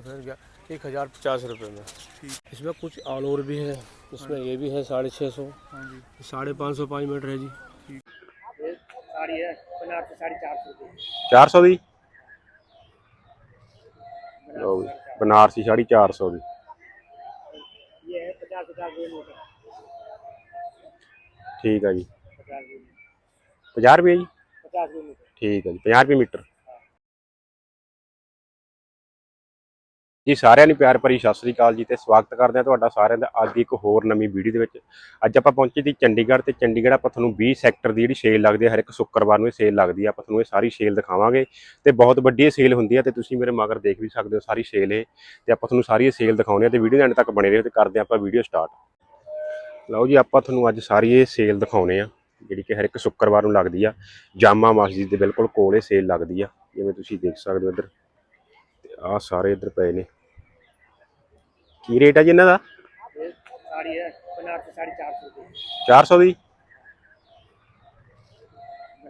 फिर गया एक हज़ार पचास रुपये में इसमें कुछ ऑल ओवर भी है इसमें ये भी है साढ़े छः सौ हाँ जी साढ़े पाँच सौ पाँच मीटर है जी साड़ी है बनारसी साड़ी चार सौ रुपये 400 ਦੀ ਲਓ ਵੀ ਬਨਾਰਸੀ ਸਾੜੀ 400 ਦੀ ये है पचास पचास रुपये मीटर ਠੀਕ ਆ ਜੀ पचास रुपये 50 ਰੁਪਏ ਜੀ पचास रुपये मीटर ਠੀਕ ਹੈ ਜੀ 50 ਰੁਪਏ ਮੀਟਰ ਜੀ ਸਾਰਿਆਂ ਨੂੰ ਪਿਆਰ ਭਰੀ ਸਤਿ ਸ੍ਰੀ ਅਕਾਲ ਜੀ ਤੇ ਸਵਾਗਤ ਕਰਦੇ ਹਾਂ ਤੁਹਾਡਾ ਸਾਰਿਆਂ ਦਾ ਅੱਜ ਦੀ ਇੱਕ ਹੋਰ ਨਵੀਂ ਵੀਡੀਓ ਦੇ ਵਿੱਚ। ਅੱਜ ਆਪਾਂ ਪਹੁੰਚੇ ਦੀ ਚੰਡੀਗੜ੍ਹ ਤੇ ਚੰਡੀਗੜ੍ਹ ਆਪਾਂ ਤੁਹਾਨੂੰ 20 ਸੈਕਟਰ ਦੀ ਜਿਹੜੀ ਸੇਲ ਲੱਗਦੀ ਹੈ, ਹਰ ਇੱਕ ਸ਼ੁੱਕਰਵਾਰ ਨੂੰ ਇਹ ਸੇਲ ਲੱਗਦੀ ਹੈ। ਆਪਾਂ ਤੁਹਾਨੂੰ ਇਹ ਸਾਰੀ ਸੇਲ ਦਿਖਾਵਾਂਗੇ ਤੇ ਬਹੁਤ ਵੱਡੀ ਇਹ ਸੇਲ ਹੁੰਦੀ ਹੈ ਤੇ ਤੁਸੀਂ ਮੇਰੇ ਮਗਰ ਦੇਖ ਵੀ ਸਕਦੇ ਹੋ ਸਾਰੀ ਸੇਲ ਇਹ। ਤੇ ਆਪਾਂ ਤੁਹਾਨੂੰ ਸਾਰੀ ਇਹ ਸੇਲ ਦਿਖਾਉਂਦੇ ਹਾਂ ਤੇ ਵੀਡੀਓ ਦੇ ਐਂਡ ਤੱਕ ਬਣੇ ਰਹੋ ਤੇ ਕਰਦੇ ਹਾਂ ਆਪਾਂ ਵੀਡੀਓ ਸਟਾਰਟ। ਲਓ ਜੀ, ਆਪਾਂ ਤੁਹਾਨੂੰ ਅੱਜ ਸਾਰੀ ਇਹ ਸੇਲ ਦਿਖਾਉਣੇ ਆ ਜਿਹੜੀ ਕਿ ਹਰ ਇੱਕ ਸ਼ੁੱਕਰਵਾਰ ਨੂੰ ਲੱਗਦੀ ਆ। ਜਾਮਾ ਮਸਜਿਦ ਦੇ ਬਿਲਕੁਲ ਕੋਲ ਇਹ ਸੇਲ ਲੱਗਦੀ ਆ, ਜਿਵੇਂ ਤੁਸੀਂ ਦੇਖ ਸਕਦੇ ਹੋ ਇੱਧਰ। ਆ ਸਾਰੇ ਇੱਧਰ ਪਏ ਨੇ। ਕੀ ਰੇਟ ਹੈ ਜੀ ਇਹਨਾਂ ਦਾ? ਸਾੜੀ ਹੈ ਬਨਾਰਸ 450 400 ਦੀ।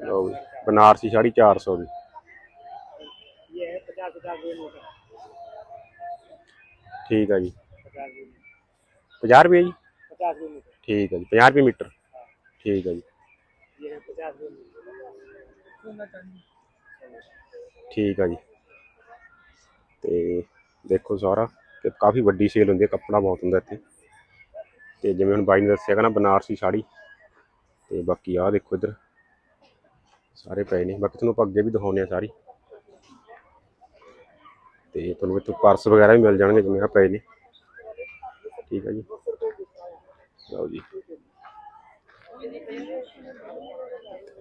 ਲਓ ਜੀ, ਬਨਾਰਸੀ ਸਾੜੀ 400 ਦੀ। ਇਹ 50 50 ਦੇ ਨੋਟ ਠੀਕ ਆ ਜੀ? 50 ਰੁਪਏ ਜੀ 50 ਰੁਪਏ ਮੀਟਰ। ਠੀਕ ਆ ਜੀ। 50 ਰੁਪਏ ਮੀਟਰ ਠੀਕ ਆ ਜੀ। ਠੀਕ ਆ ਜੀ। ਤੇ ਦੇਖੋ ਸਾਰਾ ਕਿ ਕਾਫੀ ਵੱਡੀ ਸੇਲ ਹੁੰਦੀ ਹੈ, ਕੱਪੜਾ ਬਹੁਤ ਹੁੰਦਾ ਇੱਥੇ। ਤੇ ਜਿਵੇਂ ਹੁਣ ਬਾਈ ਨੇ ਦੱਸਿਆ ਕਿ ਨਾ, ਬਨਾਰਸੀ ਸਾੜੀ। ਤੇ ਬਾਕੀ ਆਹ ਦੇਖੋ ਇੱਧਰ, ਸਾਰੇ ਪਏ ਨੇ। ਬਾਕੀ ਤੁਹਾਨੂੰ ਆਪਾਂ ਅੱਗੇ ਵੀ ਦਿਖਾਉਂਦੇ ਆ ਸਾਰੀ। ਤੇ ਤੁਹਾਨੂੰ ਇੱਥੋਂ ਪਰਸ ਵਗੈਰਾ ਵੀ ਮਿਲ ਜਾਣਗੇ, ਜਿਵੇਂ ਆ ਪਏ ਨੇ। ਠੀਕ ਹੈ ਜੀ। ਲਓ ਜੀ।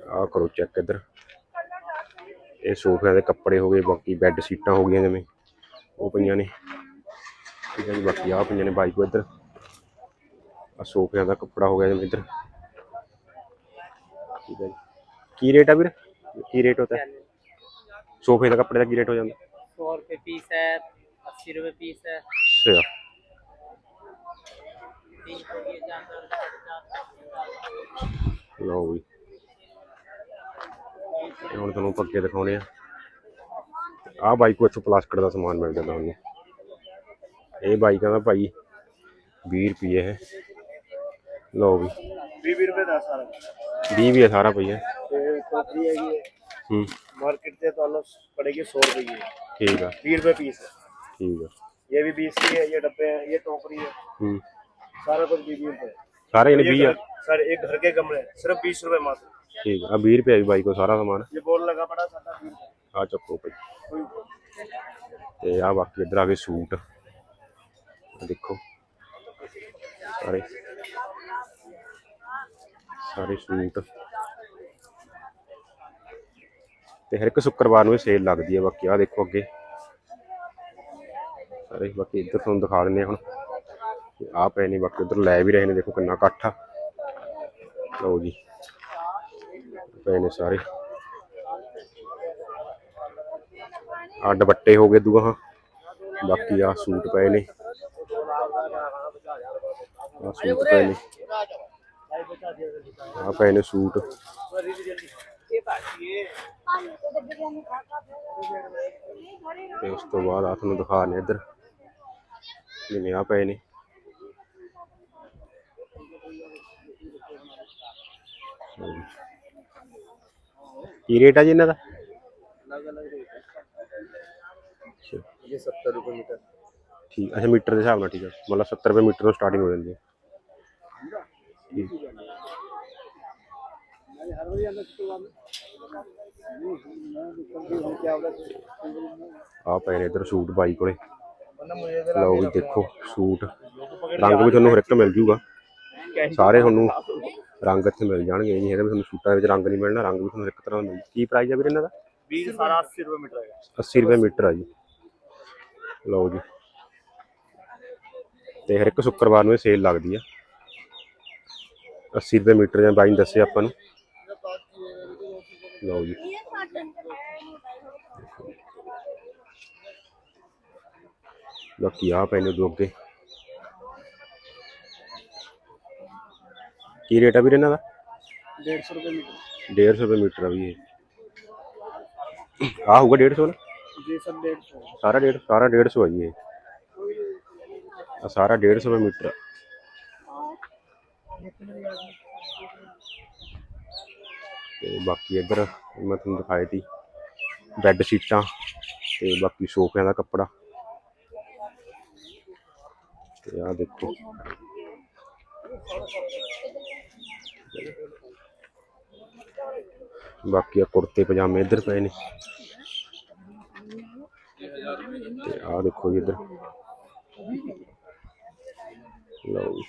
ਆਹ ਕਰੋ ਚੈੱਕ ਇੱਧਰ। ਇਹ ਸੋਫਿਆਂ ਦੇ ਕੱਪੜੇ ਹੋ ਗਏ, ਬਾਕੀ ਬੈੱਡ ਸੀਟਾਂ ਹੋ ਗਈਆਂ ਜਿਵੇਂ। ਉਹ ਪਈਆਂ ਨੇ। ਠੀਕ ਹੈ ਜੀ ਬਾਕੀ ਆ ਪਈਆਂ ਨੇ ਬਾਈ ਕੋ ਇੱਧਰ। ਆ ਸੋਫਿਆਂ ਦਾ ਕੱਪੜਾ ਹੋ ਗਿਆ ਜਿਵੇਂ ਇੱਧਰ। ਠੀਕ ਹੈ ਕੀ ਰੇਟ ਆ ਵੀਰ? ਕੀ ਰੇਟ ਹੁੰਦਾ ਸੋਫੇ ਦਾ ਕੱਪੜੇ ਦਾ ਕੀ ਰੇਟ ਹੋ ਜਾਂਦਾ? 100 ਰੁਪਏ ਪੀਸ ਹੈ 80 ਰੁਪਏ ਪੀਸ ਹੈ। ਅੱਛਾ। ਲਓ ਵੀ। ਹੁਣ ਤੁਹਾਨੂੰ ਪੱਕੇ ਦਿਖਾਉਣੇ ਆ। ਆਹ ਬਾਈਕ ਕੋ ਇੱਥੋਂ ਪਲਾਸਟਿਕ ਦਾ ਸਮਾਨ ਮਿਲ ਜਾਂਦਾ ਤੁਹਾਨੂੰ ਇਹ ਬਾਈਕਾਂ ਦਾ ਭਾਈ 20 ਰੁਪਏ ਹੈ ਲਓ ਵੀ बीस रुपये दस सारा 20 ਵੀ ਹੈ ਸਾਰਾ ਪਈ ਹੈ टोकरी है ये ਹੂੰ मार्केट से तो अलग पड़ेगी सौ रुपये की ਠੀਕ ਆ बीस रुपये पीस है ਠੀਕ ਆ ये भी बीस की है ये डब्बे हैं ये टोकरी है ਹੂੰ सारा कुछ बीस रुपये ਸਾਰੇ ਇਹਨੇ 20 ਆ सर एक घर के गमले सिर्फ बीस रुपए मात्र ਠੀਕ ਆ 20 ਰੁਪਏ ਦੀ ਬਾਈਕ ਕੋ ਸਾਰਾ ਸਮਾਨ ये बोर्ड लगा पड़ा साटा बीस ਆ ਚੱਕੋ ਭਾਈ। ਤੇ ਆ ਬਾਕੀ ਇੱਧਰ ਆ ਗਏ ਸੂਟ। ਦੇਖੋ। ਸਾਰੇ। ਸਾਰੇ ਸੂਟ। ਤੇ ਹਰ ਇੱਕ ਸ਼ੁੱਕਰਵਾਰ ਨੂੰ ਇਹ ਸੇਲ ਲੱਗਦੀ ਹੈ ਬਾਕੀ ਆ ਦੇਖੋ ਅੱਗੇ। ਸਾਰੇ ਬਾਕੀ ਇੱਧਰ ਤੁਹਾਨੂੰ ਦਿਖਾ ਦਿੰਦੇ ਹੁਣ। ਆ ਪਏ ਨੇ ਬਾਕੀ ਉੱਧਰ ਲੈ ਵੀ ਰਹੇ ਨੇ, ਦੇਖੋ ਕਿੰਨਾ ਇਕੱਠ ਆ। ਲਓ ਜੀ। ਪਏ ਨੇ ਸਾਰੇ। ਆ ਦੁਪੱਟੇ ਹੋ ਗਏ ਦੂਆ ਬਾਕੀ ਆ ਸੂਟ ਪਏ ਨੇ। ਆ ਸੂਟ ਪਏ ਨੇ। ਆ ਪਏ ਨੇ ਸੂਟ। ਤੇ ਉਸ ਤੋਂ ਬਾਅਦ ਆ ਤੁਹਾਨੂੰ ਦਿਖਾ ਨੇ ਇੱਧਰ। ਜਿਵੇਂ ਆ ਪਏ ਨੇ। ਕੀ ਰੇਟ ਆ ਜੀ ਇਹਨਾਂ ਦਾ? ਅੱਛਾ ये सत्तर रुपये मीटर ਠੀਕ ਅੱਛਾ ਮੀਟਰ ਦੇ ਹਿਸਾਬ ਨਾਲ ਠੀਕ ਹੈ ਮਤਲਬ 70 ਰੁਪਏ ਮੀਟਰ ਤੋਂ ਸਟਾਰਟਿੰਗ ਹੋ ਜਾਂਦੀ ਹੈ ਠੀਕ ਆ ਪਏ ਨੇ ਇੱਧਰ ਸੂਟ ਬਾਈ ਕੋਲੇ ਲਓ ਵੀ ਦੇਖੋ ਸੂਟ ਰੰਗ ਵੀ ਤੁਹਾਨੂੰ ਹਰ ਇੱਕ ਮਿਲ ਜੂਗਾ ਸਾਰੇ ਤੁਹਾਨੂੰ ਰੰਗ ਇੱਥੇ ਮਿਲ ਜਾਣਗੇ ਇਹ ਨਹੀਂ ਹੈਗਾ ਵੀ ਤੁਹਾਨੂੰ ਸੂਟਾਂ ਵਿੱਚ ਰੰਗ ਨਹੀਂ ਮਿਲਣਾ ਰੰਗ ਵੀ ਤੁਹਾਨੂੰ ਇੱਕ ਤਰ੍ਹਾਂ ਦਾ ਮਿਲ ਕੀ ਪ੍ਰਾਈਸ ਹੈ ਵੀਰ ਇਹਨਾਂ ਦਾ बीस सारा अस्सी रुपये मीटर है 80 ਰੁਪਏ ਮੀਟਰ ਆ ਜੀ ਲਓ ਜੀ। ਤੇ ਹਰ ਇੱਕ ਸ਼ੁੱਕਰਵਾਰ ਨੂੰ ਇਹ ਸੇਲ ਲੱਗਦੀ ਆ। 80 ਰੁਪਏ ਮੀਟਰ ਜਾਂ ਬਾਈ ਦੱਸੇ ਆਪਾਂ ਨੂੰ। ਲਓ ਜੀ। ਬਾਕੀ ਆ ਪੈਨੇ ਦੋ ਅੱਗੇ। ਕੀ ਰੇਟ ਆ ਵੀਰ ਇਹਨਾਂ ਦਾ? 150 ਰੁਪਏ ਮੀਟਰ। 150 ਰੁਪਏ ਮੀਟਰ ਆ ਵੀ ਇਹ। ਆ ਹੋਊਗਾ 150 ਨਾ? ਜੀ ਸਰ 150 ਸਾਰਾ ਡੇਢ ਸਾਰਾ 150 ਹੈ ਜੀ ਇਹ। ਆ ਸਾਰਾ 150 ਮੀਟਰ। ਤੇ ਬਾਕੀ ਇੱਧਰ ਮੈਂ ਤੁਹਾਨੂੰ ਦਿਖਾਈ ਤੀ ਬੈੱਡ ਸ਼ੀਟਾਂ ਤੇ ਬਾਕੀ ਸੋਫਿਆਂ ਦਾ ਕੱਪੜਾ। ਤੇ ਆ ਦੇਖੋ। ਬਾਕੀ ਆ ਕੁੜਤੇ ਪਜਾਮੇ ਇੱਧਰ ਪਏ ਨੇ। ਤੇ ਆਹ ਦੇਖੋ ਜੀ ਇੱਧਰ ਲਓ ਜੀ।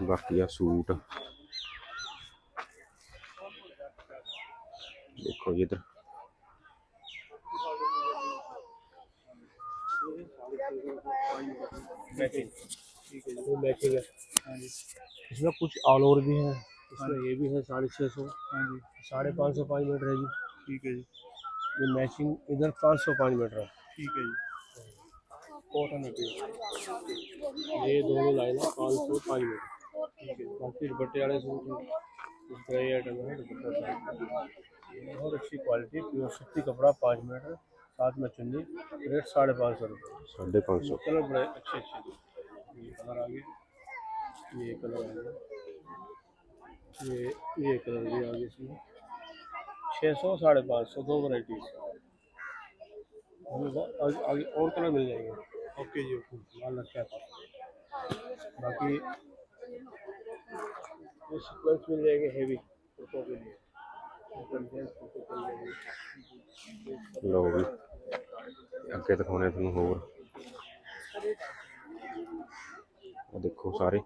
ਬਾਕੀ ਆ ਸੂਟ ਦੇਖੋ ਜੀ ਇੱਧਰ मैचिंग ठीक है वो मैचिंग है इसमें कुछ ऑल ओवर भी है इसमें ये भी है साढ़े छः सौ हाँ जी साढ़े पाँच सौ पाँच मीटर है जी ठीक है जी ये मैचिंग इधर पाँच सौ पाँच मीटर है। ठीक है जी। कॉटन ये दोनों लाइन है पाँच सौ पाँच मीटर ठीक है। बाकी दुपट्टे वाले सूट ये आइटम है दुपट्टा बहुत अच्छी क्वालिटी प्योर सूती कपड़ा पाँच मीटर साथ में चुन्नी रेट साढ़े पाँच सौ रुपये 550 कलर बड़े अच्छे अच्छे थे ये कलर आ गया। ये कलर आ गया। ये ये कलर भी आ गया इसमें। छः सौ साढ़े पाँच सौ दो वराइटीज आगे, और कलर मिल जाएँगे। ओके जी ओके। माल रखा है। बाकी ये मिल जाएँगे हेवी फ़ोटो के लिए। अगे दिखाने थोड़ा हो देखो सारे।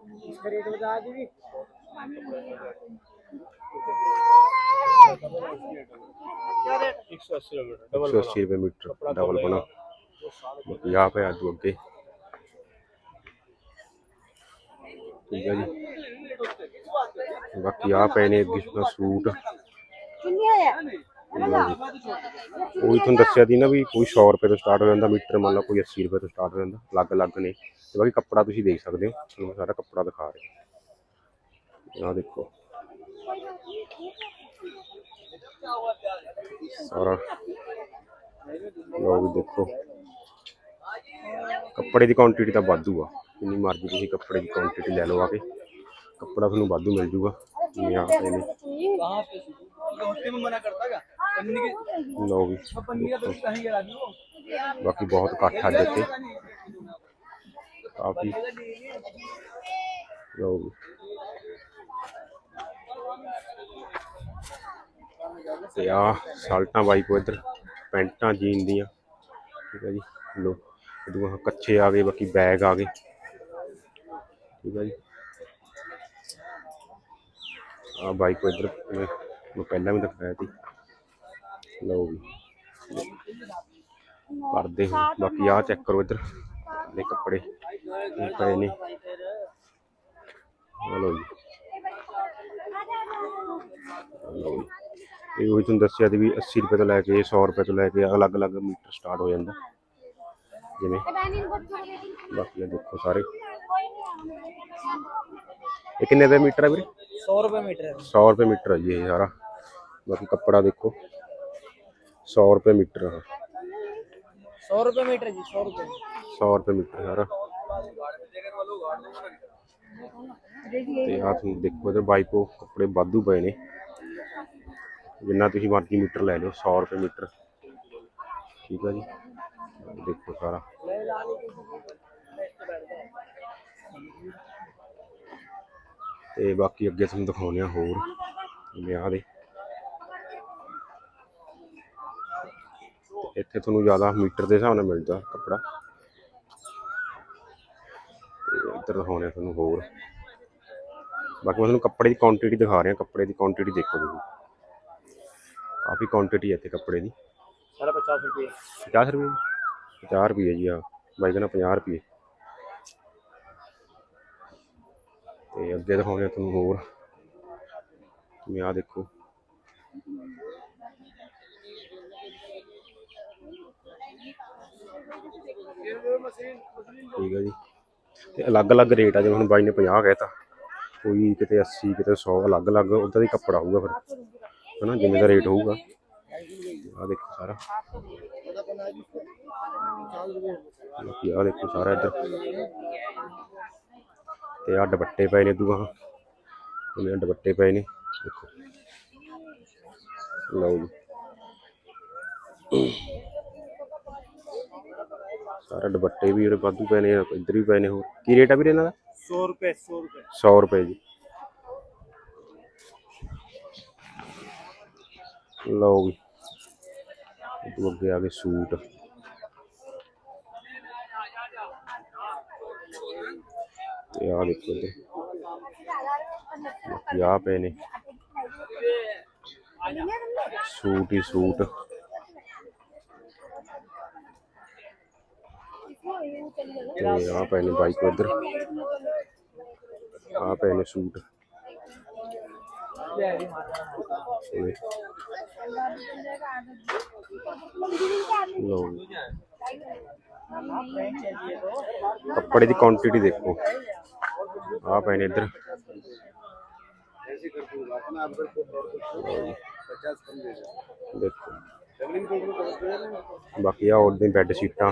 एक सौ अस्सी रुपये डबल 180 ਰੁਪਏ ਮੀਟਰ ਡਬਲ ਬਣਾ ਬਾਕੀ ਆ ਪਿਆ ਅੱਗੋਂ ਅੱਗੇ ਠੀਕ ਹੈ ਜੀ ਬਾਕੀ ਆ ਪਏ ਨੇ ਅੱਗੇ ਦਾ ਸੂਟ ਉਹ ਵੀ ਤੁਹਾਨੂੰ ਦੱਸਿਆ ਸੀ ਨਾ ਵੀ ਕੋਈ 100 ਰੁਪਏ ਤੋਂ ਸਟਾਰਟ ਹੋ ਜਾਂਦਾ ਮੀਟਰ ਮੰਨ ਲਓ ਕੋਈ 80 ਰੁਪਏ ਤੋਂ ਸਟਾਰਟ ਹੋ ਜਾਂਦਾ ਅਲੱਗ-ਅਲੱਗ ਨੇ ਤੇ ਬਾਕੀ ਕੱਪੜਾ ਤੁਸੀਂ ਦੇਖ ਸਕਦੇ ਹੋ ਤੁਹਾਨੂੰ ਮੈਂ ਸਾਰਾ ਕੱਪੜਾ ਦਿਖਾ ਰਿਹਾ ਆਹ ਦੇਖੋ ਸਾਰਾ। ਲੋ ਵੀ ਦੇਖੋ। ਕੱਪੜੇ ਦੀ ਕੁਆਂਟੀਟੀ ਤਾਂ ਵਾਧੂ ਆ। ਜਿੰਨੀ ਮਰਜ਼ੀ ਤੁਸੀਂ ਕੱਪੜੇ ਦੀ ਕੁਆਂਟੀਟੀ ਲੈ ਲਓ ਆ ਕੇ। ਕੱਪੜਾ ਤੁਹਾਨੂੰ ਵਾਧੂ ਮਿਲ ਜੂਗਾ। ਜਿਵੇਂ ਆ ਰਹੇ ਨੇ ਲੋ ਵੀ ਬਾਕੀ ਬਹੁਤ ਇਕੱਠ ਅੱਜ ਇੱਥੇ। ਕਾਫੀ। ਲੋ ਵੀ। ਤੇ ਆ ਸ਼ਰਟਾਂ ਬਾਈ ਕੋ ਇੱਧਰ, ਪੈਂਟਾਂ ਜੀਨ ਦੀਆਂ। ਠੀਕ ਹੈ ਜੀ ਲੋ ਇਦੋਂ ਕੱਚੇ ਆ ਗਏ, ਬਾਕੀ ਬੈਗ ਆ ਗਏ। ਠੀਕ ਹੈ ਜੀ। ਆ ਬਾਈ ਕੋ ਇੱਧਰ, ਮੈਂ ਪਹਿਲਾਂ ਵੀ ਦਿਖਾਇਆ ਸੀ। ਲਓ ਵੀ ਕਰਦੇ ਹੋ ਬਾਕੀ ਆ ਚੈੱਕ ਕਰੋ ਇੱਧਰ ਦੇ ਕੱਪੜੇ ਪਏ ਨੇ। ਆਹ ਜੀ। ਆਹ ਜੀ। ਇਹ ਉਹੀ ਤੁਹਾਨੂੰ ਦੱਸਿਆ ਦੀ ਵੀ 80 ਰੁਪਏ ਤੋਂ ਲੈ ਕੇ 100 ਰੁਪਏ ਤੋਂ ਲੈ ਕੇ ਅਲੱਗ-ਅਲੱਗ ਮੀਟਰ ਸਟਾਰਟ ਹੋ ਜਾਂਦਾ। ਜਿਵੇਂ ਬਾਕੀ ਇਹ ਦੇਖੋ ਸਾਰੇ। ਇਹ ਕਿੰਨੇ ਰੁਪਏ ਮੀਟਰ ਹੈ ਵੀਰੇ? 100 ਰੁਪਏ ਮੀਟਰ ਹੈ। 100 ਰੁਪਏ ਮੀਟਰ ਹੈ ਜੀ ਇਹ ਸਾਰਾ। ਬਾਕੀ ਕੱਪੜਾ ਦੇਖੋ। 100 ਰੁਪਏ ਮੀਟਰ ਹੈ 100 ਰੁਪਏ ਮੀਟਰ ਜੀ 100 ਰੁਪਏ। 100 ਰੁਪਏ ਮੀਟਰ ਸਾਰਾ। ਤੇ ਆ ਤੁਹਾਨੂੰ ਦੇਖੋ ਇਧਰ ਬਾਈਕੋ ਕੱਪੜੇ ਵਾਧੂ ਪਏ ਨੇ। ਜਿੰਨਾ ਤੁਸੀਂ ਮਰਜ਼ੀ ਮੀਟਰ ਲੈ ਲਿਓ 100 ਰੁਪਏ ਮੀਟਰ। ਠੀਕ ਹੈ ਜੀ? ਦੇਖੋ ਸਾਰਾ। ਤੇ ਬਾਕੀ ਅੱਗੇ ਤੁਹਾਨੂੰ ਦਿਖਾਉਂਦੇ ਆ ਹੋਰ। ਜਿਵੇਂ ਆਹ ਦੇ। ਇੱਥੇ ਤੁਹਾਨੂੰ ਜ਼ਿਆਦਾ ਮੀਟਰ ਦੇ ਹਿਸਾਬ ਨਾਲ ਮਿਲਦਾ ਕੱਪੜਾ। ਤੇ ਇੱਧਰ ਦਿਖਾਉਂਦੇ ਆ ਤੁਹਾਨੂੰ ਹੋਰ। ਬਾਕੀ ਮੈਂ ਤੁਹਾਨੂੰ ਕੱਪੜੇ ਦੀ ਕੁਆਂਟੀਟੀ ਦਿਖਾ ਰਿਹਾ, ਕੱਪੜੇ ਦੀ ਕੁਆਂਟੀਟੀ ਦੇਖੋ ਤੁਸੀਂ। ਕਾਫੀ ਕੁਆਂਟੀਟੀ ਹੈ ਇੱਥੇ ਕੱਪੜੇ ਦੀ। ਸਾਰਾ 50 ਰੁਪਏ। 50 ਰੁਪਏ? 50 ਰੁਪਏ ਜੀ ਆ ਮੈਂ ਕਹਿੰਦਾ 50 ਰੁਪਏ। ਤੇ ਅੱਗੇ ਦਿਖਾਉਂਦੇ ਆ ਤੁਹਾਨੂੰ ਹੋਰ। ਤੁਸੀਂ ਆ ਦੇਖੋ। ਠੀਕ ਹੈ ਜੀ। ਤੇ ਅਲੱਗ-ਅਲੱਗ ਰੇਟ ਆ ਜਿਵੇਂ ਹੁਣ ਬਾਈ ਨੇ 50 ਕਹਿਤਾ। ਕੋਈ ਕਿਤੇ 80 ਕਿਤੇ 100 ਅਲੱਗ-ਅਲੱਗ ਉਦਾਂ ਦੀ ਕੱਪੜਾ ਹੋਊਗਾ ਫਿਰ। ਹਨਾ ਜਿੰਨੇ ਦਾ ਰੇਟ ਹੋਊਗਾ। ਆ ਦੇਖੋ ਸਾਰਾ। ਬਾਕੀ ਆ ਦੇਖੋ ਸਾਰਾ ਇੱਧਰ। ਤੇ ਆ ਦੁਪੱਟੇ ਪਏ ਨੇ ਦੂਆ ਇਹਨਾਂ ਦੁਪੱਟੇ ਪਏ ਨੇ। ਦੇਖੋ। ਲਓ ਜੀ। ਸਾਰਾ ਦੁਪੱਟੇ ਵੀ ਉਰੇ ਵਾਧੂ ਪਏ ਨੇ ਇੱਧਰ ਵੀ ਪਏ ਨੇ ਹੋਰ। ਕੀ ਰੇਟ ਆ ਵੀਰੇ ਇਹਨਾਂ ਦਾ? 100 ਰੁਪਏ 100 ਰੁਪਏ। 100 ਰੁਪਏ ਜੀ। ਲਓ ਵੀ। ਇਹ ਤੋਂ ਅੱਗੇ ਆ ਗਏ ਸੂਟ। ਤੇ ਆ ਦੇਖੋ ਤੇ ਆ ਪਏ ਨੇ। ਸੂਟ ਹੀ ਸੂਟ। ਤੇ ਆ ਪਏ ਨੇ ਬਾਈਕ ਉਧਰ ਆ ਪਏ ਨੇ ਸੂਟ। ਇਹ ਲਓ ਜੀ। ਕੱਪੜੇ ਦੀ ਕੁਆਂਟੀਟੀ ਦੇਖੋ। ਆ ਪਏ ਨੇ ਇੱਧਰ। ਦੇਖੋ। ਬਾਕੀ ਆ ਉਹਦੇ ਬੈੱਡ ਸ਼ੀਟਾਂ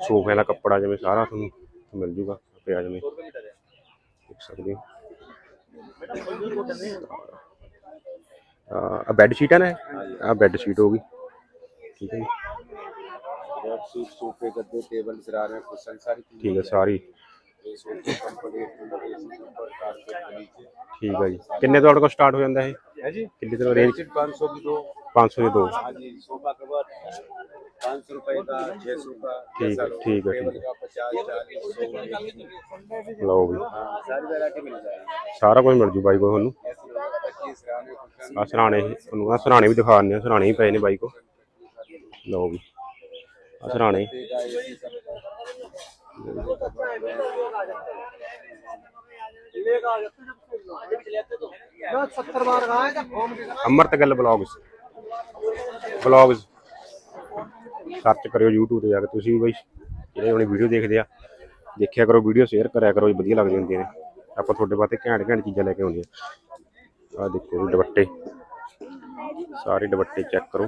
ਸੋਫਿਆਂ ਦਾ ਕੱਪੜਾ ਜਿਵੇਂ ਸਾਰਾ ਤੁਹਾਨੂੰ ਮਿਲ ਜੂਗਾ, ਪਿਆ ਜਿਵੇਂ। ਦੇਖ ਸਕਦੇ ਹੋ। ਆ ਬੈੱਡ ਸ਼ੀਟਾਂ ਨੇ ਆ ਬੈੱਡ ਸ਼ੀਟ ਹੋ ਗਈ। ਠੀਕ ਹੈ ਜੀ। ਬੈੱਡ ਸ਼ੀਟ ਸੋਫੇ ਗੱਦੇ ਟੇਬਲ ਸਰਾਰੇ ਕੁਸ਼ਨ ਸਾਰੀ ਠੀਕ ਹੈ ਸਾਰੀ। ਠੀਕ ਹੈ ਜੀ। ਕਿੰਨੇ ਤੋਂ ਤੁਹਾਡੇ ਕੋਲ ਸਟਾਰਟ ਹੋ ਜਾਂਦਾ ਹੈ ਹੈ ਜੀ? ਕਿੰਨੇ ਤੋਂ ਰੇਂਜ 500 ਦੀ ਦੋ। 500 ਦੀ ਦੋ। ਹਾਂ ਜੀ ਸੋਫਾ ਕਵਰ 500 ਰੁਪਏ ਦਾ 600 ਦਾ ਠੀਕ ਹੈ ਠੀਕ ਹੈ ਠੀਕ ਹੈ। ਲਓ ਵੀ ਸਾਰੀ ਵੈਰਾਈਟੀ ਮਿਲ ਜਾਏਗੀ। ਸਾਰਾ ਕੁਝ ਮਿਲ ਜੂ ਬਾਈ ਕੋਲ ਤੁਹਾਨੂੰ। ਆ ਸਰਾਣੇ ਤੁਹਾਨੂੰ ਆ ਸਰਾਣੇ ਵੀ ਦਿਖਾਣੇ ਆ, ਸਰਾਣੇ ਹੀ ਪਏ ਨੇ ਬਾਈਕ ਕੋ। ਲਓ ਵੀ ਆ ਸਰਾਣੇ। ਅਮਰਤ ਗੱਲ ਬਲੌਗਸ ਬਲੌਗਸ ਸਰਚ ਕਰਿਓ YouTube ਤੇ ਜਾ ਕੇ, ਤੁਸੀਂ ਵੀ ਬਾਈ, ਜਿਹੜੇ ਹੁਣੇ ਵੀਡੀਓ ਦੇਖਦੇ ਆ, ਦੇਖਿਆ ਕਰੋ ਵੀਡੀਓ ਸ਼ੇਅਰ ਕਰਿਆ ਕਰੋ, ਵਧੀਆ ਲੱਗਦੀ ਹੁੰਦੀਆਂ ਨੇ। ਆਪਾਂ ਤੁਹਾਡੇ ਵਾਸਤੇ ਘੈਂਟ ਘੈਂਟ ਚੀਜ਼ਾਂ ਲੈ ਕੇ ਆਉਂਦੇ ਆ। ਆ ਦੇਖੋ ਜੀ ਦੁਪੱਟੇ। ਸਾਰੇ ਦੁਪੱਟੇ ਚੈੱਕ ਕਰੋ।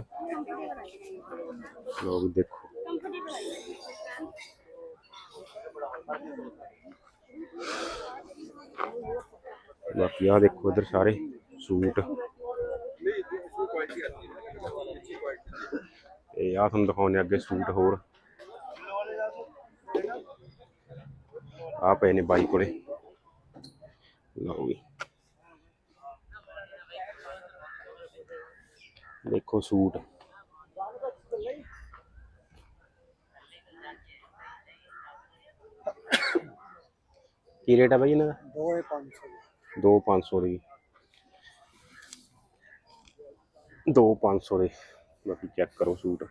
ਲੋ ਦੇਖੋ। ਬਾਕੀ ਆ ਦੇਖੋ ਇਧਰ ਸਾਰੇ ਸੂਟ। ਇਹ ਆ ਤੁਹਾਨੂੰ ਦਿਖਾਉਣੇ ਅੱਗੇ ਸੂਟ ਹੋਰ। ਆ ਪਏ ਨੇ ਬਾਈ ਕੋਲੇ। ਲਓ ਵੀ। ਦੇਖੋ ਸੂਟ। ਕੀ ਰੇਟ ਆ ਬਾਈ ਇਹਨਾਂ ਦਾ? 2500 2500 ਦੀ। 2500 ਦੇ। ਬਾਕੀ ਚੈੱਕ ਕਰੋ ਸੂਟ।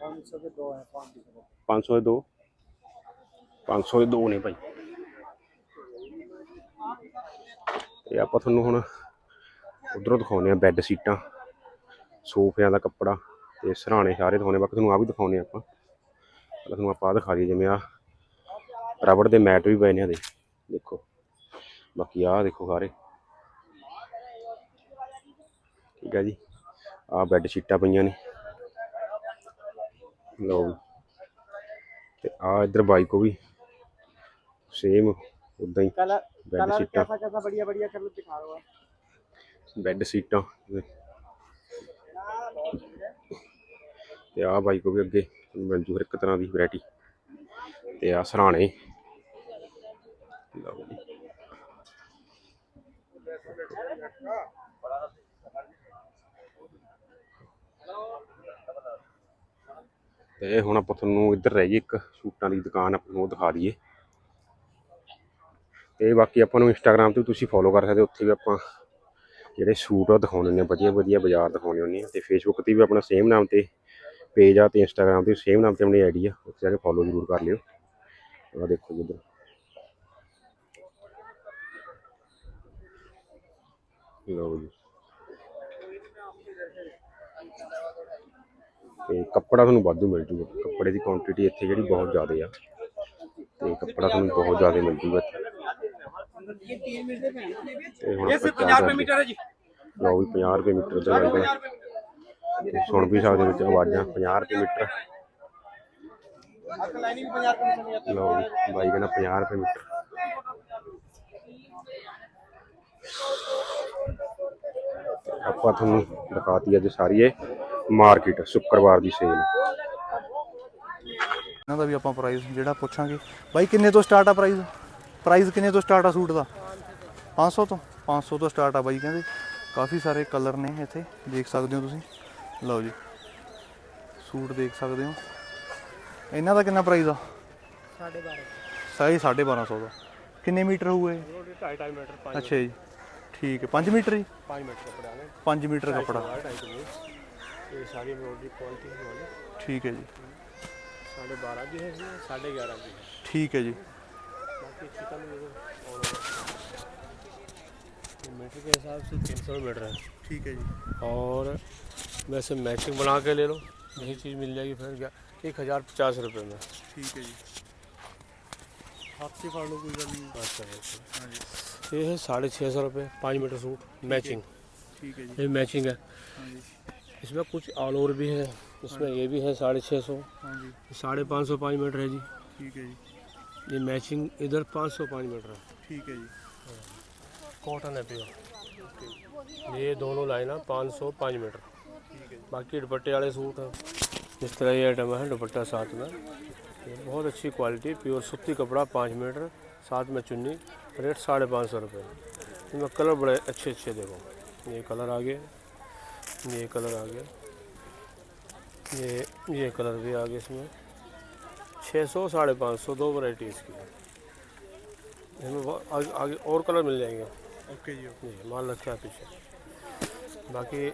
500 ਦੇ ਦੋ। ਹੈ 500 500 ਦੇ ਦੋ ਦੇ ਦੋ ਨੇ ਭਾਈ ਤੇ ਆਪਾਂ ਤੁਹਾਨੂੰ ਹੁਣ ਉਧਰੋਂ ਦਿਖਾਉਨੇ ਆ ਬੈੱਡ ਸੀਟਾਂ। ਸੋਫਿਆਂ ਦਾ ਕੱਪੜਾ ਤੇ ਸਰਾਣੇ ਸਾਰੇ ਦਿਖਾਉਣੇ। ਬਾਕੀ ਤੁਹਾਨੂੰ ਆ ਵੀ ਦਿਖਾਉਣੇ ਆਪਾਂ। ਪਹਿਲਾਂ ਤੁਹਾਨੂੰ ਆਪਾਂ ਦਿਖਾ ਦਈਏ ਜਿਵੇਂ ਆ ਰਬੜ ਦੇ ਮੈਟ ਵੀ ਪਏ ਨੇ ਇਹਦੇ ਦੇਖੋ। ਬਾਕੀ ਆ ਦੇਖੋ ਸਾਰੇ। ਠੀਕ ਹੈ ਜੀ। ਆ ਬੈੱਡ ਸ਼ੀਟਾਂ ਪਈਆਂ ਨੇ। ਲਓ ਤੇ ਆ ਇਧਰ ਬਾਈਕੋ ਵੀ। ਸੇਮ ਉਦਾਂ ਹੀ। ਬੈੱਡ ਸ਼ੀਟਾਂ ਕੈਸਾ ਕੈਸਾ ਬੜੀਆ ਬੜੀਆ ਕਰ ਲੋ ਦਿਖਾ ਰਹਾ ਬੈੱਡ ਸ਼ੀਟਾਂ ਤੇ ਆ ਬਾਈਕ ਉਹ ਵੀ ਅੱਗੇ ਮਿਲ ਜੂ ਹਰ ਇੱਕ ਤਰ੍ਹਾਂ ਦੀ ਵੈਰਾਈਟੀ ਤੇ ਆ ਸਰਾਣੇ। ਲਓ ਜੀ। ਤੇ ਹੁਣ ਆਪਾਂ ਤੁਹਾਨੂੰ ਇੱਧਰ ਰਹਿ ਗਈ ਇੱਕ ਸੂਟਾਂ ਦੀ ਦੁਕਾਨ ਆਪਾਂ ਨੂੰ ਦਿਖਾ ਦਈਏ। ਤੇ ਬਾਕੀ ਆਪਾਂ ਨੂੰ ਇੰਸਟਾਗ੍ਰam ਤੇ ਤੁਸੀਂ ਫੋਲੋ ਕਰ ਸਕਦੇ ਹੋ, ਉੱਥੇ ਵੀ ਆਪਾਂ ਜਿਹੜੇ ਸੂਟ ਆ ਉਹ ਦਿਖਾਉਂਦੇ ਨੇ ਵਧੀਆ ਵਧੀਆ ਬਾਜ਼ਾਰ ਦਿਖਾਉਣੇ ਹੁੰਦੇ ਆ। ਤੇ ਫੇਸਬੁੱਕ ਤੇ ਵੀ ਆਪਣਾ ਸੇਮ ਨਾਮ ਤੇ ਪੇਜ ਆ ਤੇ ਇੰਸਟਾਗ੍ਰam ਤੇ ਸੇਮ ਨਾਮ ਤੇ ਆਪਣੀ ਆਈਡੀ ਆ, ਉੱਥੇ ਜਾ ਕੇ ਫੋਲੋ ਜ਼ਰੂਰ ਕਰ ਲਿਓ। ਆ ਦੇਖੋ ਜਿੱਧਰ ਲਓ ਜੀ। ਤੇ ਕੱਪੜਾ ਤੁਹਾਨੂੰ ਵਾਧੂ ਮਿਲ ਜੂਗਾ। ਕੱਪੜੇ ਦੀ ਕੁਆਂਟੀਟੀ ਇੱਥੇ ਜਿਹੜੀ ਬਹੁਤ ਜ਼ਿਆਦਾ ਆ। ਤੇ ਕੱਪੜਾ ਤੁਹਾਨੂੰ ਬਹੁਤ ਜ਼ਿਆਦਾ ਮਿਲ ਜੂਗਾ ਤੇ ਹੁਣ ਆਪਾਂ ਚੱਲਦੇ ਹਾਂ ਅੱਗੇ। है जी ਲਓ ਵੀ 50 ਰੁਪਏ ਮੀਟਰ। ਦਾ ਤੇ ਸੁਣ ਵੀ ਸਕਦੇ ਵਿੱਚ ਆਵਾਜ਼ਾਂ 50 ਰੁਪਏ ਮੀਟਰ। ਲਓ ਜੀ ਬਾਈ ਕਹਿੰਦਾ 50 ਰੁਪਏ ਮੀਟਰ। ਆਪਾਂ ਤੁਹਾਨੂੰ ਦਿਖਾਤੀ ਅੱਜ ਸਾਰੀ ਇਹ ਮਾਰਕੀਟ ਸ਼ੁੱਕਰਵਾਰ ਦੀ ਸੇਲ ਇਹਨਾਂ ਦਾ ਵੀ ਆਪਾਂ ਪ੍ਰਾਈਸ ਜਿਹੜਾ ਪੁੱਛਾਂਗੇ। ਬਾਈ ਕਿੰਨੇ ਤੋਂ ਸਟਾਰਟ ਆ ਪ੍ਰਾਈਸ ਪ੍ਰਾਈਸ ਕਿੰਨੇ ਤੋਂ ਸਟਾਰਟ ਆ ਸੂਟ ਦਾ? 500 ਤੋਂ? 500 ਤੋਂ ਸਟਾਰਟ ਆ ਬਾਈ ਕਹਿੰਦੇ। ਕਾਫੀ ਸਾਰੇ ਕਲਰ ਨੇ ਇੱਥੇ ਦੇਖ ਸਕਦੇ ਹੋ ਤੁਸੀਂ। ਲਓ ਜੀ। ਸੂਟ ਦੇਖ ਸਕਦੇ ਹੋ। ਇਹਨਾਂ ਦਾ ਕਿੰਨਾ ਪ੍ਰਾਈਸ ਆ? 1250 ਸਾਈ 1250 ਦਾ। ਕਿੰਨੇ ਮੀਟਰ ਹੋਊ ਇਹ? 2.5 ਮੀਟਰ 5 ਅੱਛਾ ਜੀ। ਠੀਕ ਹੈ। 5 ਮੀਟਰ ਜੀ? 5 ਮੀਟਰ ਕੱਪੜਾ ਨੇ। 5 ਮੀਟਰ ਕੱਪੜਾ। ਇਹ ਸਾਰੀ ਐਮਬ੍ਰੋਇਡਰੀ ਕੁਆਲਿਟੀ ਵਾਲੇ ਠੀਕ ਹੈ ਜੀ। 12.5 ਵੀ ਹੈ 11.5 ਵੀ ਹੈ। ਠੀਕ ਹੈ ਜੀ। मीटर के हिसाब से तीन सौ मीटर है। ठीक है जी। और वैसे मैचिंग बना के ले लो यही चीज़ मिल जाएगी फिर। क्या एक हज़ार पचास रुपये में। ठीक है जी। हाथ से फाड़ लो कोई गल नहीं। अच्छा, अच्छा। हाँ ये है साढ़े छः सौ रुपये पाँच मीटर सूट मैचिंग ठीक है ये मैचिंग है। हाँ इसमें कुछ ऑल ओवर भी है। हाँ इसमें ये भी है साढ़े छः सौ। साढ़े पाँच सौ पाँच मीटर है जी। ठीक है जी। ये मैचिंग इधर पाँच सौ पाँच मीटर है। ठीक है जी। कॉटन है प्योर ये दोनों लाइन है पाँच सौ पाँच मीटर। बाकी दुपट्टे वाले सूट हैं। इस तरह ये आइटम है दुपट्टा साथ में। बहुत अच्छी क्वालिटी प्योर सूती कपड़ा पाँच मीटर साथ में चुन्नी रेट साढ़े पाँच सौ रुपये इनमें कलर बड़े अच्छे अच्छे देखो। ये कलर आ गया ये कलर आ गया ये ये कलर भी आ गया इसमें। छः सौ साढ़े पाँच सौ दो वराइटी इसकी इसमें आगे, आगे और कलर मिल जाएँगे। ओके जी जी माल रखा पीछे बाकी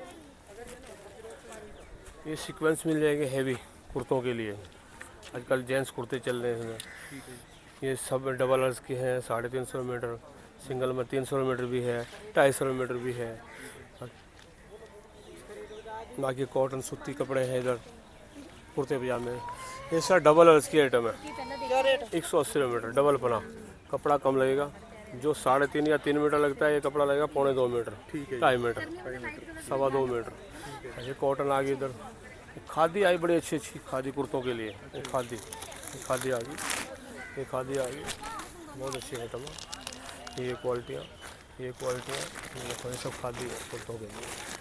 ये सीक्वेंस मिल जाएँगे हैवी कुर्तों के लिए। आजकल जेंट्स कुर्ते चल रहे हैं इसमें। ये सब डबल अर्स के हैं साढ़े तीन सौ मीटर सिंगल में तीन सौ मीटर भी है ढाई सौ मीटर भी है। बाकी कॉटन सूती कपड़े हैं इधर। कुर्ते पजामे। ये सर डबल और इसकी आइटम है एक सौ अस्सी मीटर डबल पना। कपड़ा कम लगेगा। जो साढ़े तीन या तीन मीटर लगता है ये कपड़ा लगेगा पौने दो मीटर ठीक है ढाई मीटर सवा दो मीटर। हाँ ये कॉटन आ गई इधर। खादी आई बड़ी अच्छी अच्छी खादी कुर्तों के लिए। ये खादी खादी आ गई। ये खादी आ गई। बहुत अच्छी आइटम है ये क्वालिटियाँ ये क्वालिटियाँ ये सब खादी है कुर्तों के लिए।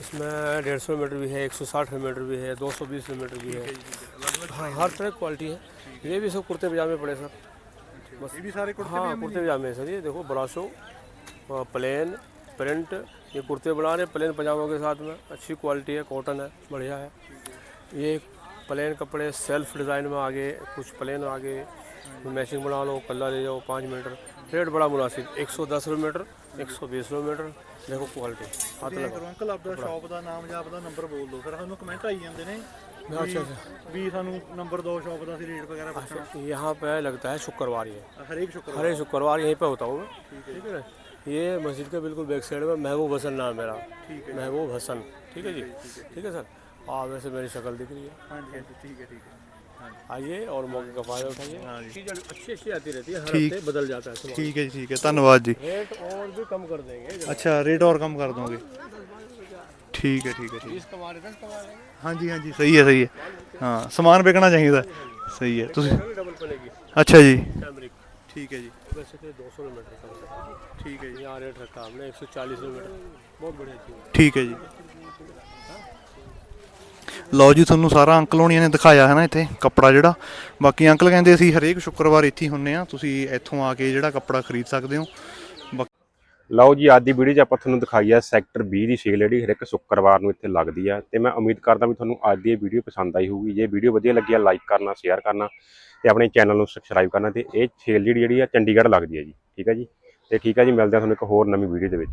इसमें डेढ़ सौ मीटर भी है एक सौ साठ मीटर भी है दो सौ बीस मीटर भी है। हाँ हर तरह की क्वालिटी है। ये भी सब कुर्ते पजामे पड़े सर। बस। ये भी सारे कुर्ते हाँ कुर्ते पजामे हैं सर। ये देखो ब्रासो प्लेन प्रिंट ये कुर्ते बना रहे प्लेन पजामों के साथ में। अच्छी क्वालिटी है कॉटन है बढ़िया है। ये प्लेन कपड़े सेल्फ डिज़ाइन में आगे कुछ प्लेन आगे मैचिंग बना लो कल्ला ले जाओ पाँच मीटर। रेट बड़ा मुनासिब एक सौ दस रुपये मीटर एक सौ बीस रुपये मीटर। देखो क्वालिटी हाथ ਤੁਸੀਂ लगा ਕਰੋ ਅੰਕਲ ਆਪਦਾ ਸ਼ਾਪ ਦਾ ਨਾਮ ਜਾਂ ਆਪਦਾ ਨੰਬਰ ਬੋਲ ਦਿਓ ਫਿਰ ਸਾਨੂੰ ਕਮੈਂਟ ਆਈ ਜਾਂਦੇ ਨੇ अच्छा अच्छा ਵੀ ਸਾਨੂੰ ਨੰਬਰ ਦਿਓ ਸ਼ਾਪ ਦਾ ਅਸੀਂ ਰੇਟ ਵਗੈਰਾ ਪੁੱਛਣਾ यहाँ पे लगता है शुक्रवार ये ਹਰੇਕ ਸ਼ੁੱਕਰਵਾਰ हर एक शुक्रवार यहीं पे होता हूँ मैं ठीक है ना ये मस्जिद के बिल्कुल बैक साइड में महबूब हसन नाम है मेरा ठीक है। महबूब हसन ठीक है जी ठीक है सर हाँ वैसे मेरी शक्ल दिख रही है ਹਾਂਜੀ ਹਾਂਜੀ ਠੀਕ ਹੈ ਠੀਕ ਹੈ आइए और मौके का फायदा उठाइए चीज़ अच्छी अच्छी आती रहती है हर ठीक। हफ्ते बदल जाता है सामान। ਠੀਕ ਹੈ ਜੀ ਠੀਕ ਹੈ ਧੰਨਵਾਦ ਜੀ रेट और भी कम कर देंगे ਅੱਛਾ ਰੇਟ और कम कर दोगे ਠੀਕ ਹੈ ਠੀਕ ਹੈ ਠੀਕ बीस कमा रहे दस कमा रहे ਹਾਂਜੀ ਹਾਂਜੀ ਸਹੀ ਹੈ ਸਹੀ ਹੈ ਹਾਂ ਸਮਾਨ ਵਿਕਣਾ ਚਾਹੀਦਾ ਸਹੀ ਹੈ ਤੁਸੀਂ डबल पड़ेगी ਅੱਛਾ ਜੀ फैब्रिक ਠੀਕ ਹੈ ਜੀ वैसे तो दो सौ मीटर कम से ਠੀਕ ਹੈ कम। ਜੀ यहाँ रेट रखा हमने एक सौ चालीस मीटर बहुत बढ़िया चीज़ है ਠੀਕ ਹੈ ਜੀ ਲਓ ਜੀ, ਤੁਹਾਨੂੰ ਸਾਰਾ ਅੰਕਲ ਹੋਣੀਆਂ ਨੇ ਦਿਖਾਇਆ ਹੈ ਨਾ ਇੱਥੇ ਕੱਪੜਾ ਜਿਹੜਾ। ਬਾਕੀ ਅੰਕਲ ਕਹਿੰਦੇ ਅਸੀਂ ਹਰੇਕ ਸ਼ੁੱਕਰਵਾਰ ਇੱਥੇ ਹੀ ਹੁੰਨੇ ਆ ਤੁਸੀਂ ਇੱਥੋਂ ਆ ਕੇ ਜਿਹੜਾ ਕੱਪੜਾ ਖਰੀਦ ਸਕਦੇ ਹੋ। ਬਾਕੀ ਲਓ ਜੀ, ਅੱਜ ਦੀ ਵੀਡੀਓ 'ਚ ਆਪਾਂ ਤੁਹਾਨੂੰ ਦਿਖਾਈ ਆ ਸੈਕਟਰ 20 ਦੀ ਸੇਲ ਜਿਹੜੀ ਹਰੇਕ ਸ਼ੁੱਕਰਵਾਰ ਨੂੰ ਇੱਥੇ ਲੱਗਦੀ ਆ। ਤੇ ਮੈਂ ਉਮੀਦ ਕਰਦਾ ਵੀ ਤੁਹਾਨੂੰ ਅੱਜ ਦੀ ਇਹ ਵੀਡੀਓ ਪਸੰਦ ਆਈ ਹੋਊਗੀ। ਜੇ ਵੀਡੀਓ ਵਧੀਆ ਲੱਗੀ ਆ ਲਾਈਕ ਕਰਨਾ ਸ਼ੇਅਰ ਕਰਨਾ ਤੇ ਆਪਣੇ ਚੈਨਲ ਨੂੰ ਸਬਸਕ੍ਰਾਈਬ ਕਰਨਾ ਤੇ ਇਹ ਸੇਲ ਜਿਹੜੀ ਜਿਹੜੀ ਆ ਚੰਡੀਗੜ੍ਹ ਲੱਗਦੀ ਆ ਜੀ। ਠੀਕ ਆ ਜੀ? ਤੇ ਠੀਕ ਆ ਜੀ, ਮਿਲਦੇ ਆ ਤੁਹਾਨੂੰ ਇੱਕ ਹੋਰ ਨਵੀਂ ਵੀਡੀਓ ਦੇ ਵਿੱਚ।